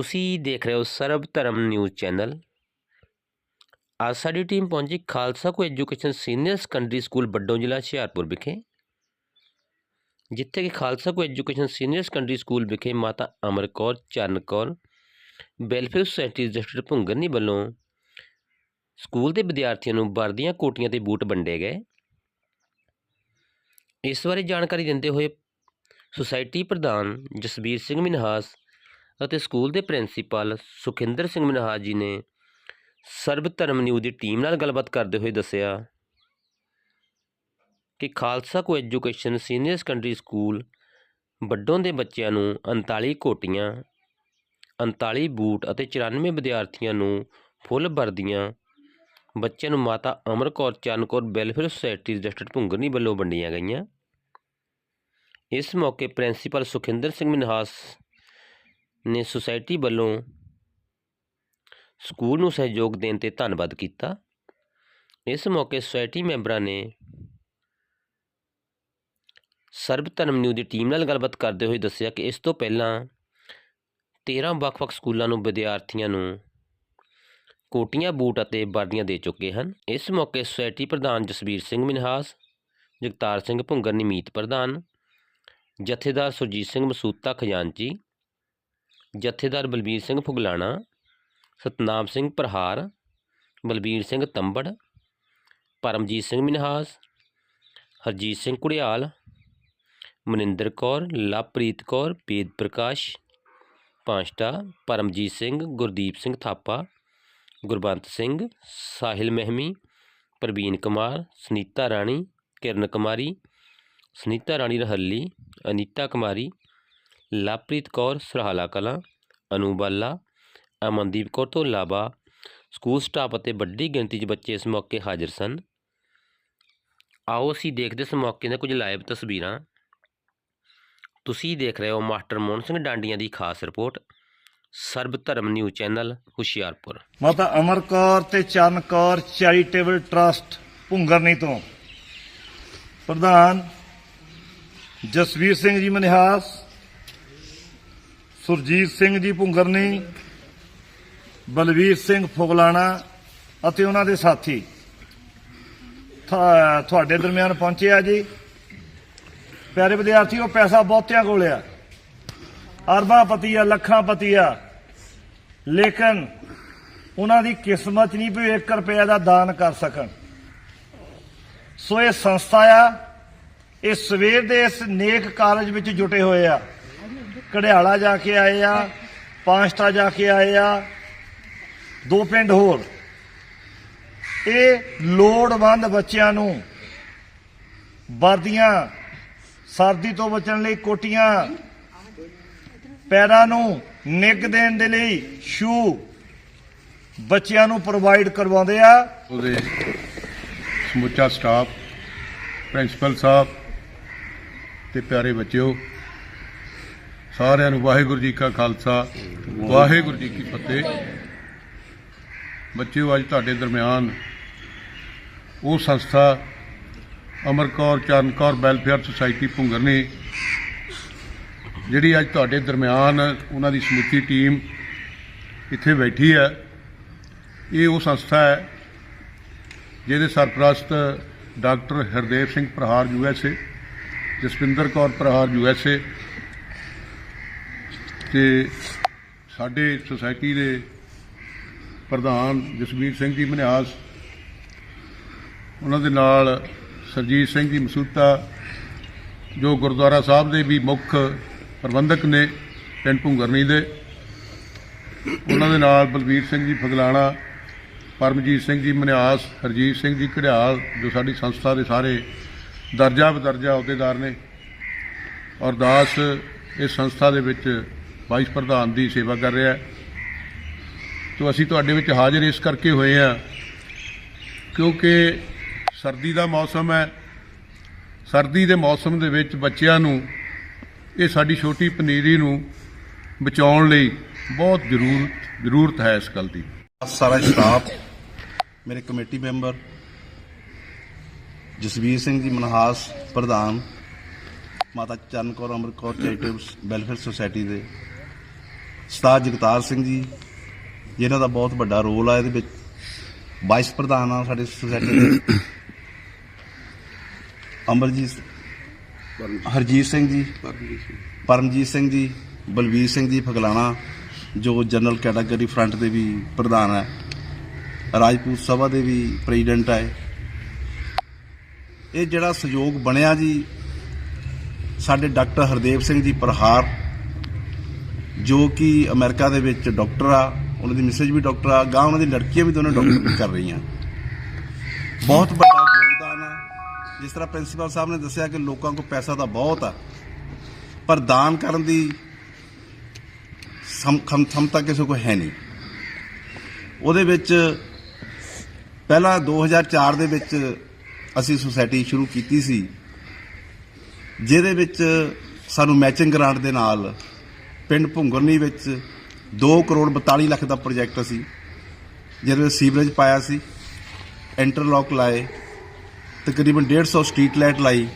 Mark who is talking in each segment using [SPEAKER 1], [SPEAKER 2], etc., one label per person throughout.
[SPEAKER 1] ਤੁਸੀਂ ਦੇਖ ਰਹੇ ਹੋ ਸਰਬ ਧਰਮ ਨਿਊਜ਼ ਚੈਨਲ। ਅੱਜ ਸਾਡੀ ਟੀਮ ਪਹੁੰਚੀ Khalsa co education senior secondary school Baddo ਜ਼ਿਲ੍ਹਾ ਹੁਸ਼ਿਆਰਪੁਰ ਵਿਖੇ, ਜਿੱਥੇ ਕਿ Khalsa co education senior secondary school ਵਿਖੇ Mata Amar Kaur, Charan Kaur, welfare society registered Bhungarni ਵੱਲੋਂ ਸਕੂਲ ਦੇ ਵਿਦਿਆਰਥੀਆਂ ਨੂੰ ਵਰਦੀਆਂ ਕੋਟੀਆਂ ਤੇ ਬੂਟ ਵੰਡੇ ਗਏ। ਇਸ ਬਾਰੇ ਜਾਣਕਾਰੀ ਦਿੰਦੇ ਹੋਏ ਸੁਸਾਇਟੀ ਪ੍ਰਧਾਨ ਜਸਬੀਰ ਸਿੰਘ ਮਿਨਹਾਸ ਅਤੇ ਸਕੂਲ ਦੇ ਪ੍ਰਿੰਸੀਪਲ ਸੁਖਿੰਦਰ ਸਿੰਘ ਮਨਹਾਜ ਜੀ ਨੇ ਸਰਬ ਧਰਮ ਨਿਊਜ਼ ਦੀ ਟੀਮ ਨਾਲ ਗੱਲਬਾਤ ਕਰਦੇ ਹੋਏ ਦੱਸਿਆ ਕਿ Khalsa co education senior secondary school Waddon ਦੇ ਬੱਚਿਆਂ ਨੂੰ 39 ਕੋਟੀਆਂ 39 ਬੂਟ ਅਤੇ 94 ਵਿਦਿਆਰਥੀਆਂ ਨੂੰ ਫੁੱਲ ਵਰਦੀਆਂ, ਬੱਚਿਆਂ ਨੂੰ Mata Amar Kaur Charan Kaur, welfare society registered Bhungarni ਵੱਲੋਂ ਵੰਡੀਆਂ ਗਈਆਂ। ਇਸ ਮੌਕੇ ਪ੍ਰਿੰਸੀਪਲ ਸੁਖਿੰਦਰ ਸਿੰਘ ਮਨਹਾਸ ਨੇ ਸੁਸਾਇਟੀ ਵੱਲੋਂ ਸਕੂਲ ਨੂੰ ਸਹਿਯੋਗ ਦੇਣ ਤੇ ਧੰਨਵਾਦ ਕੀਤਾ। ਇਸ ਮੌਕੇ ਸੁਸਾਇਟੀ ਮੈਂਬਰਾਂ ਨੇ ਸਰਬ ਧਰਮ ਨਿਊਜ਼ ਦੀ ਟੀਮ ਨਾਲ ਗੱਲਬਾਤ ਕਰਦੇ ਹੋਏ ਦੱਸਿਆ ਕਿ ਇਸ ਤੋਂ ਪਹਿਲਾਂ 13 ਵੱਖ-ਵੱਖ ਸਕੂਲਾਂ ਨੂੰ ਵਿਦਿਆਰਥੀਆਂ ਨੂੰ ਕੋਟੀਆਂ, ਬੂਟ ਅਤੇ ਵਰਦੀਆਂ ਦੇ ਚੁੱਕੇ ਹਨ। ਇਸ ਮੌਕੇ ਸੁਸਾਇਟੀ ਪ੍ਰਧਾਨ ਜਸਬੀਰ ਸਿੰਘ ਮਿਨਹਾਸ, ਜਗਤਾਰ ਸਿੰਘ ਭੁੰਗਰ ਨਿਮੀਤ ਪ੍ਰਧਾਨ, ਜਥੇਦਾਰ ਸੁਰਜੀਤ ਸਿੰਘ ਮਸੂਤਾ ਖਜ਼ਾਨਚੀ ਜਥੇਦਾਰ ਬਲਬੀਰ ਸਿੰਘ ਫੁਗਲਾਣਾ, ਸਤਨਾਮ ਸਿੰਘ ਪ੍ਰਹਾਰ, ਬਲਬੀਰ ਸਿੰਘ ਤੰਬੜ, ਪਰਮਜੀਤ ਸਿੰਘ ਮਿਨਹਾਸ, ਹਰਜੀਤ ਸਿੰਘ ਕੁੜਿਆਲ ਮਨਿੰਦਰ ਕੌਰ, ਲਵਪ੍ਰੀਤ ਕੌਰ ਬੇਦ ਪ੍ਰਕਾਸ਼ ਪਾਂਸ਼ਟਾ ਪਰਮਜੀਤ ਸਿੰਘ, ਗੁਰਦੀਪ ਸਿੰਘ ਥਾਪਾ, ਗੁਰਬੰਤ ਸਿੰਘ, ਸਾਹਿਲ ਮਹਿਮੀ, ਪ੍ਰਵੀਨ ਕੁਮਾਰ, ਸੁਨੀਤਾ ਰਾਣੀ, ਕਿਰਨ ਕੁਮਾਰੀ, ਸੁਨੀਤਾ ਰਾਣੀ ਰਹੱਲੀ, ਅਨੀਤਾ ਕੁਮਾਰੀ ਲਵਪ੍ਰੀਤ ਕੌਰ, ਸਰਹਾਲਾ ਕਲਾਂ ਅਨੂਬਾਲਾ ਅਮਨਦੀਪ ਕੌਰ ਤੋਂ ਇਲਾਵਾ ਸਕੂਲ ਸਟਾਫ ਅਤੇ ਵੱਡੀ ਗਿਣਤੀ 'ਚ ਬੱਚੇ ਇਸ ਮੌਕੇ ਹਾਜ਼ਰ ਸਨ। ਆਓ ਅਸੀਂ ਦੇਖਦੇ ਇਸ ਮੌਕੇ ਦੀਆਂ ਕੁਝ ਲਾਈਵ ਤਸਵੀਰਾਂ। ਤੁਸੀਂ ਦੇਖ ਰਹੇ ਹੋ ਮਾਸਟਰ ਮੋਹਨ ਸਿੰਘ ਡਾਂਡੀਆਂ ਦੀ ਖਾਸ ਰਿਪੋਰਟ, ਸਰਬ ਧਰਮ ਨਿਊਜ਼ ਚੈਨਲ, ਹੁਸ਼ਿਆਰਪੁਰ।
[SPEAKER 2] ਮਾਤਾ ਅਮਰ ਕੌਰ ਤੇ ਚਰਨ ਕੌਰ ਚੈਰੀਟੇਬਲ ਟਰਸਟ ਭੁੰਗਰਨੀ ਤੋਂ। ਪ੍ਰਧਾਨ ਜਸਵੀਰ ਸਿੰਘ ਜੀ ਮਨਿਹਾਸ ਸੁਰਜੀਤ ਸਿੰਘ ਜੀ ਭੁੰਗਰਨੀ, ਬਲਵੀਰ ਸਿੰਘ ਫੁਗਲਾਣਾ ਅਤੇ ਉਹਨਾਂ ਦੇ ਸਾਥੀ। ਤੁਹਾਡੇ ਦਰਮਿਆਨ ਪਹੁੰਚੇ ਆ ਜੀ। ਪਿਆਰੇ ਵਿਦਿਆਰਥੀਓ, ਪੈਸਾ ਬਹੁਤਿਆਂ ਕੋਲ ਆ। ਅਰਬਾਂ ਪਤੀ ਆ ਲੱਖਾਂ ਪਤੀ ਆ ਲੇਕਿਨ ਉਹਨਾਂ ਦੀ ਕਿਸਮਤ 'ਚ ਨਹੀਂ ਵੀ 1 ਰੁਪਏ ਦਾ ਦਾਨ ਕਰ ਸਕਣ। ਸੋ ਇਹ ਸੰਸਥਾ ਆ, ਇਹ ਸਵੇਰ ਦੇ ਇਸ ਨੇਕ ਕਾਰਜ ਵਿੱਚ ਜੁਟੇ ਹੋਏ ਆ। ਕੜਿਆਲਾ ਜਾ ਕੇ ਆਏ ਆ, ਪਾਸਟਾ ਜਾ ਕੇ ਆਏ ਆ, ਦੋ ਪਿੰਡ ਹੋਰ। ਇਹ ਲੋੜਵੰਦ ਬੱਚਿਆਂ ਨੂੰ ਵਰਦੀਆਂ, ਸਰਦੀ ਤੋਂ ਬਚਣ ਲਈ ਕੋਟੀਆਂ, ਪੈਰਾਂ ਨੂੰ ਨਿੱਘ ਦੇਣ ਦੇ ਲਈ ਸ਼ੂ ਬੱਚਿਆਂ ਨੂੰ ਪ੍ਰੋਵਾਈਡ ਕਰਵਾਉਂਦੇ ਆ।
[SPEAKER 3] ਉਹਦੇ ਸਮੁੱਚਾ ਸਟਾਫ ਪ੍ਰਿੰਸੀਪਲ ਸਾਹਿਬ ਤੇ ਪਿਆਰੇ ਬੱਚਿਓ ਸਾਰਿਆਂ ਨੂੰ ਵਾਹਿਗੁਰੂ ਜੀ ਕਾ ਖਾਲਸਾ, ਵਾਹਿਗੁਰੂ ਜੀ ਕੀ ਫਤਿਹ। ਬੱਚਿਓ, ਅੱਜ ਤੁਹਾਡੇ ਦਰਮਿਆਨ ਉਹ ਸੰਸਥਾ ਅਮਰ ਕੌਰ, ਚਰਨ ਕੌਰ ਵੈਲਫੇਅਰ ਸੁਸਾਇਟੀ ਭੁੰਗਰ ਨੇ, ਜਿਹੜੀ ਅੱਜ ਤੁਹਾਡੇ ਦਰਮਿਆਨ ਉਹਨਾਂ ਦੀ ਸਮੁੱਚੀ ਟੀਮ ਇੱਥੇ ਬੈਠੀ ਹੈ। ਇਹ ਉਹ ਸੰਸਥਾ ਹੈ ਜਿਹਦੇ ਸਰਪ੍ਰਸਤ doctor Hardev Singh Prahar USA Jaswinder Kaur Prahar USA ਤੇ ਸਾਡੇ ਸੁਸਾਇਟੀ ਦੇ ਪ੍ਰਧਾਨ ਜਸਵੀਰ ਸਿੰਘ ਜੀ ਮਨਿਆਸ, ਉਹਨਾਂ ਦੇ ਨਾਲ ਸਰਜੀਤ ਸਿੰਘ ਜੀ ਮਸੂਤਾ, ਜੋ ਗੁਰਦੁਆਰਾ ਸਾਹਿਬ ਦੇ ਵੀ ਮੁੱਖ ਪ੍ਰਬੰਧਕ ਨੇ ਪਿੰਡ ਭੁੰਗਰਨੀ ਦੇ, ਉਹਨਾਂ ਦੇ ਨਾਲ ਬਲਬੀਰ ਸਿੰਘ ਜੀ ਫਗਲਾਣਾ, ਪਰਮਜੀਤ ਸਿੰਘ ਜੀ ਮਨਿਆਸ, ਹਰਜੀਤ ਸਿੰਘ ਜੀ ਘੜਿਆਲ, ਜੋ ਸਾਡੀ ਸੰਸਥਾ ਦੇ ਸਾਰੇ ਦਰਜਾ ਬਦਰਜਾ ਅਹੁਦੇਦਾਰ ਨੇ ਔਰ ਦਾਸ ਇਸ ਸੰਸਥਾ ਦੇ ਵਿੱਚ ਵਾਈਸ ਪ੍ਰਧਾਨ ਦੀ ਸੇਵਾ ਕਰ ਰਿਹਾ ਹੈ। ਤੋ ਅਸੀਂ ਤੁਹਾਡੇ ਵਿੱਚ ਹਾਜ਼ਰ ਇਸ ਕਰਕੇ ਹੋਏ ਆ ਕਿਉਂਕਿ ਸਰਦੀ ਦਾ ਮੌਸਮ ਹੈ। ਸਰਦੀ ਦੇ ਮੌਸਮ ਦੇ ਵਿੱਚ ਬੱਚਿਆਂ ਨੂੰ, ਇਹ ਸਾਡੀ ਛੋਟੀ ਪਨੀਰੀ ਨੂੰ ਬਚਾਉਣ ਲਈ ਬਹੁਤ ਜ਼ਰੂਰ, ਜ਼ਰੂਰਤ ਹੈ ਇਸ ਗੱਲ ਦੀ।
[SPEAKER 4] ਸਾਰਾ ਸਟਾਫ ਮੇਰੇ ਕਮੇਟੀ ਮੈਂਬਰ, ਜਸਵੀਰ ਸਿੰਘ ਜੀ ਮਨਹਾਸ ਪ੍ਰਧਾਨ, Mata Charan Kaur Amar Kaur charitable welfare society ਦੇ ਸਰਦਾਰ ਜਗਤਾਰ ਸਿੰਘ ਜੀ, ਜਿਨ੍ਹਾਂ ਦਾ ਬਹੁਤ ਵੱਡਾ ਰੋਲ ਆ ਇਹਦੇ ਵਿੱਚ। ਵਾਈਸ ਪ੍ਰਧਾਨ ਆ ਸਾਡੇ ਸੁਸਾਇਟੀ ਦੇ। ਅਮਰਜੀਤ, ਹਰਜੀਤ ਸਿੰਘ ਜੀ, ਪਰਮਜੀਤ ਸਿੰਘ ਜੀ, ਬਲਵੀਰ ਸਿੰਘ ਜੀ ਫਗਲਾਣਾ, ਜੋ ਜਨਰਲ ਕੈਟਾਗਰੀ ਫਰੰਟ ਦੇ ਵੀ ਪ੍ਰਧਾਨ ਹੈ ਰਾਜਪੂਤ ਸਭਾ ਦੇ ਵੀ ਪ੍ਰੈਜ਼ੀਡੈਂਟ ਹੈ ਇਹ ਜਿਹੜਾ ਸਹਿਯੋਗ ਬਣਿਆ ਜੀ, ਸਾਡੇ ਡਾਕਟਰ ਹਰਦੇਵ ਸਿੰਘ ਜੀ ਪ੍ਰਹਾਰ ਜੋ ਕਿ ਅਮਰੀਕਾ ਦੇ ਵਿੱਚ ਡਾਕਟਰ ਆ ਉਹਨਾਂ ਦੀ ਮਿਸੇਜ ਵੀ ਡਾਕਟਰ ਆ ਗਾਂ ਉਹਨਾਂ ਦੀ ਲੜਕੀਆਂ ਵੀ ਦੋਨੇ ਡਾਕਟਰ ਕਰ ਰਹੀਆਂ। ਬਹੁਤ ਵੱਡਾ ਯੋਗਦਾਨ ਆ। ਜਿਸ ਤਰ੍ਹਾਂ ਪ੍ਰਿੰਸੀਪਲ ਸਾਹਿਬ ਨੇ ਦੱਸਿਆ ਕਿ ਲੋਕਾਂ ਕੋਲ ਪੈਸਾ ਤਾਂ ਬਹੁਤ ਆ ਪਰ ਦਾਨ ਕਰਨ ਦੀ ਸਮਤਾ ਕਿਸੇ ਕੋਲ ਹੈ ਨਹੀਂ। ਉਹਦੇ ਵਿੱਚ ਪਹਿਲਾਂ 2004 ਦੇ ਵਿੱਚ ਅਸੀਂ ਸੁਸਾਇਟੀ ਸ਼ੁਰੂ ਕੀਤੀ ਸੀ ਜਿਹਦੇ ਵਿੱਚ ਸਾਨੂੰ ਮੈਚਿੰਗ ਗ੍ਰਾਂਟ ਦੇ ਨਾਲ ਪਿੰਡ ਭੁੰਗਰਨੀ ਵਿੱਚ 2 ਕਰੋੜ 42 ਲੱਖ ਦਾ ਪ੍ਰੋਜੈਕਟ ਸੀ, ਜਿਹਦੇ ਵਿੱਚ ਸੀਵਰੇਜ ਪਾਇਆ ਸੀ, ਇੰਟਰਲੌਕ ਲਾਏ, ਤਕਰੀਬਨ 150 ਸਟਰੀਟ ਲਾਈਟ ਲਾਈ,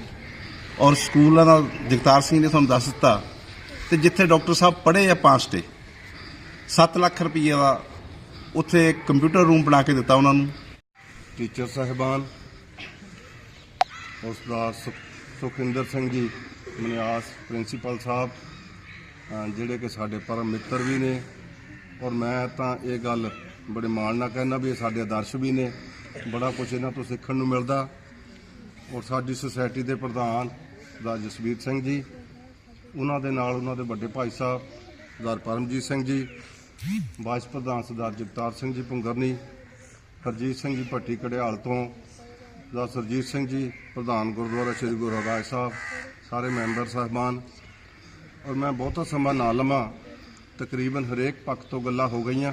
[SPEAKER 4] ਔਰ ਸਕੂਲਾਂ ਦਾ ਜਗਤਾਰ ਸਿੰਘ ਨੇ ਤੁਹਾਨੂੰ ਦੱਸ ਦਿੱਤਾ, ਤੇ ਜਿੱਥੇ ਡਾਕਟਰ ਸਾਹਿਬ ਪੜ੍ਹੇ ਆ ਪਾਸ ਤੇ 7 ਲੱਖ ਰੁਪਏ ਦਾ ਉੱਥੇ ਕੰਪਿਊਟਰ ਰੂਮ ਬਣਾ ਕੇ ਦਿੱਤਾ ਉਹਨਾਂ ਨੂੰ।
[SPEAKER 5] ਟੀਚਰ ਸਾਹਿਬਾਨ ਉਸ ਦਾ ਸੁਖ- ਸੁਖਿੰਦਰ ਸਿੰਘ ਜੀ, ਮਨਿਆਸ ਪ੍ਰਿੰਸੀਪਲ ਸਾਹਿਬ ਜਿਹੜੇ ਕਿ ਸਾਡੇ ਪਰਮ ਮਿੱਤਰ ਵੀ ਨੇ ਔਰ ਮੈਂ ਤਾਂ ਇਹ ਗੱਲ ਬੜੇ ਮਾਣ ਨਾਲ ਕਹਿੰਦਾ ਵੀ ਇਹ ਸਾਡੇ ਆਦਰਸ਼ ਵੀ ਨੇ। ਬੜਾ ਕੁਝ ਇਹਨਾਂ ਤੋਂ ਸਿੱਖਣ ਨੂੰ ਮਿਲਦਾ। ਔਰ ਸਾਡੀ ਸੁਸਾਇਟੀ ਦੇ ਪ੍ਰਧਾਨ ਦਾ ਜਸਵੀਰ ਸਿੰਘ ਜੀ, ਉਹਨਾਂ ਦੇ ਨਾਲ ਉਹਨਾਂ ਦੇ ਵੱਡੇ ਭਾਈ ਸਾਹਿਬ, ਸਰਦਾਰ ਪਰਮਜੀਤ ਸਿੰਘ ਜੀ, ਵਾਈਸ ਪ੍ਰਧਾਨ ਸਰਦਾਰ ਜਗਤਾਰ ਸਿੰਘ ਜੀ ਪੁੰਗਰਨੀ, ਹਰਜੀਤ ਸਿੰਘ ਜੀ ਭੱਟੀ ਕੜਿਆਲ ਤੋਂ ਦਾ ਸਰਜੀਤ ਸਿੰਘ ਜੀ, ਪ੍ਰਧਾਨ ਗੁਰਦੁਆਰਾ ਸ੍ਰੀ ਗੁਰੂ ਹਰਰਾਏ ਸਾਹਿਬ, ਸਾਰੇ ਮੈਂਬਰ ਸਾਹਿਬਾਨ ਔਰ ਮੈਂ ਬਹੁਤਾ ਸਮਾਂ ਨਾ ਲਵਾਂ। ਤਕਰੀਬਨ ਹਰੇਕ ਪੱਖ ਤੋਂ ਗੱਲਾਂ ਹੋ ਗਈਆਂ।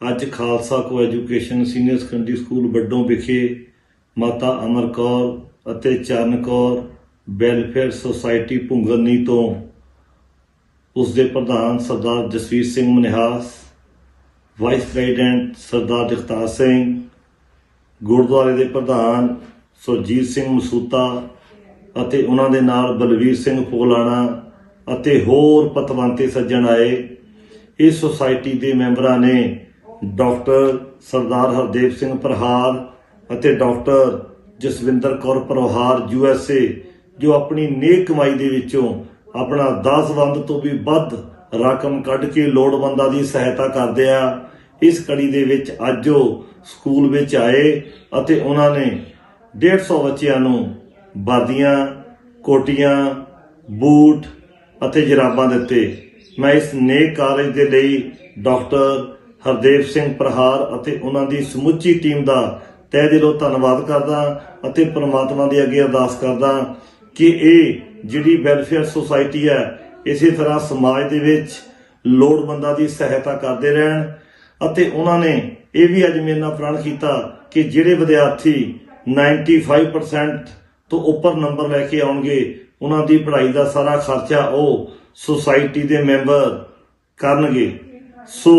[SPEAKER 2] ਅੱਜ Khalsa co education senior secondary school Waddon ਵਿਖੇ ਮਾਤਾ ਅਮਰ ਕੌਰ ਅਤੇ ਚਰਨ ਕੌਰ ਵੈਲਫੇਅਰ ਸੁਸਾਇਟੀ ਭੁੰਗਰਨੀ ਤੋਂ ਉਸ ਦੇ ਪ੍ਰਧਾਨ ਸਰਦਾਰ ਜਸਵੀਰ ਸਿੰਘ ਮਨਿਹਾਸ, ਵਾਈਸ ਪ੍ਰੈਜ਼ੀਡੈਂਟ ਸਰਦਾਰ ਜਗਤਾਰ ਸਿੰਘ, ਗੁਰਦੁਆਰੇ ਦੇ ਪ੍ਰਧਾਨ ਸੁਰਜੀਤ ਸਿੰਘ ਮਸੂਤਾ ਅਤੇ ਉਹਨਾਂ ਦੇ ਨਾਲ ਬਲਵੀਰ ਸਿੰਘ ਫੋਲਾਣਾ ਅਤੇ ਹੋਰ ਪਤਵੰਤੇ ਸੱਜਣ ਆਏ। ਇਸ ਸੁਸਾਇਟੀ ਦੇ ਮੈਂਬਰਾਂ ਨੇ ਡਾਕਟਰ ਸਰਦਾਰ ਹਰਦੇਵ ਸਿੰਘ ਪ੍ਰਹਾਰ ਅਤੇ doctor Jaswinder Kaur Prahar U S A, ਜੋ ਆਪਣੀ ਨੇਕ ਕਮਾਈ ਦੇ ਵਿੱਚੋਂ ਆਪਣਾ 10 ਬੰਦ ਤੋਂ ਵੀ ਵੱਧ ਰਕਮ ਕੱਢ ਕੇ ਲੋੜਵੰਦਾਂ ਦੀ ਸਹਾਇਤਾ ਕਰਦੇ ਆ, ਇਸ ਕੜੀ ਦੇ ਵਿੱਚ ਅੱਜ ਉਹ ਸਕੂਲ ਵਿੱਚ ਆਏ ਅਤੇ ਉਹਨਾਂ ਨੇ 150 ਬੱਚਿਆਂ ਨੂੰ ਵਰਦੀਆਂ ਕੋਟੀਆਂ, ਬੂਟ ਅਤੇ ਜਰਾਬਾਂ ਦਿੱਤੇ। ਮੈਂ ਇਸ ਨੇਕ ਕਾਰਜ ਦੇ ਲਈ ਡਾਕਟਰ ਹਰਦੇਵ ਸਿੰਘ ਪ੍ਰਹਾਰ ਅਤੇ ਉਹਨਾਂ ਦੀ ਸਮੁੱਚੀ ਟੀਮ ਦਾ ਤਹਿ ਦਿਲੋਂ ਧੰਨਵਾਦ ਕਰਦਾ ਅਤੇ ਪ੍ਰਮਾਤਮਾ ਦੇ ਅੱਗੇ ਅਰਦਾਸ ਕਰਦਾ ਕਿ ਇਹ ਜਿਹੜੀ ਵੈਲਫੇਅਰ ਸੁਸਾਇਟੀ ਹੈ, ਇਸੇ ਤਰ੍ਹਾਂ ਸਮਾਜ ਦੇ ਵਿੱਚ ਲੋੜਵੰਦਾਂ ਦੀ ਸਹਾਇਤਾ ਕਰਦੇ ਰਹਿਣ ਅਤੇ ਉਹਨਾਂ ਨੇ ਇਹ ਵੀ ਅੱਜ ਮੇਰੇ ਨਾਲ ਪ੍ਰਣ ਕੀਤਾ ਕਿ ਜਿਹੜੇ ਵਿਦਿਆਰਥੀ 95% ਤੋਂ ਉੱਪਰ ਨੰਬਰ ਲੈ ਕੇ ਆਉਣਗੇ, ਉਹਨਾਂ ਦੀ ਪੜ੍ਹਾਈ ਦਾ ਸਾਰਾ ਖਰਚਾ ਉਹ ਸੁਸਾਇਟੀ ਦੇ ਮੈਂਬਰ ਕਰਨਗੇ। ਸੋ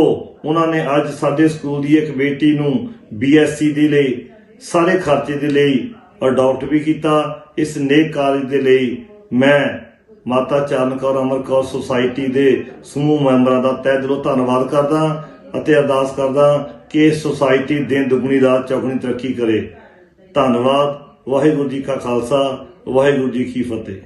[SPEAKER 2] ਉਹਨਾਂ ਨੇ ਅੱਜ ਸਾਡੇ ਸਕੂਲ ਦੀ ਇੱਕ ਬੇਟੀ ਨੂੰ ਬੀਐਸਸੀ ਦੇ ਲਈ, ਸਾਰੇ ਖਰਚੇ ਦੇ ਲਈ ਅਡਾਪਟ ਵੀ ਕੀਤਾ। ਇਸ ਨੇਕ ਕਾਰਜ ਦੇ ਲਈ ਮੈਂ ਮਾਤਾ ਚਰਨ ਕੌਰ ਅਮਰ ਕੌਰ ਸੁਸਾਇਟੀ ਦੇ ਸਮੂਹ ਮੈਂਬਰਾਂ ਦਾ ਤਹਿ ਦਿਲੋਂ ਧੰਨਵਾਦ ਕਰਦਾ ਅਤੇ ਅਰਦਾਸ ਕਰਦਾ ਕਿ ਸੁਸਾਇਟੀ ਦਿਨ ਦੁਗਣੀ, ਰਾਤ ਚੌਗਣੀ ਤਰੱਕੀ ਕਰੇ। ਧੰਨਵਾਦ। ਵਾਹਿਗੁਰੂ ਜੀ ਕਾ ਖਾਲਸਾ, ਵਾਹਿਗੁਰੂ ਜੀ ਕੀ ਫਤਿਹ।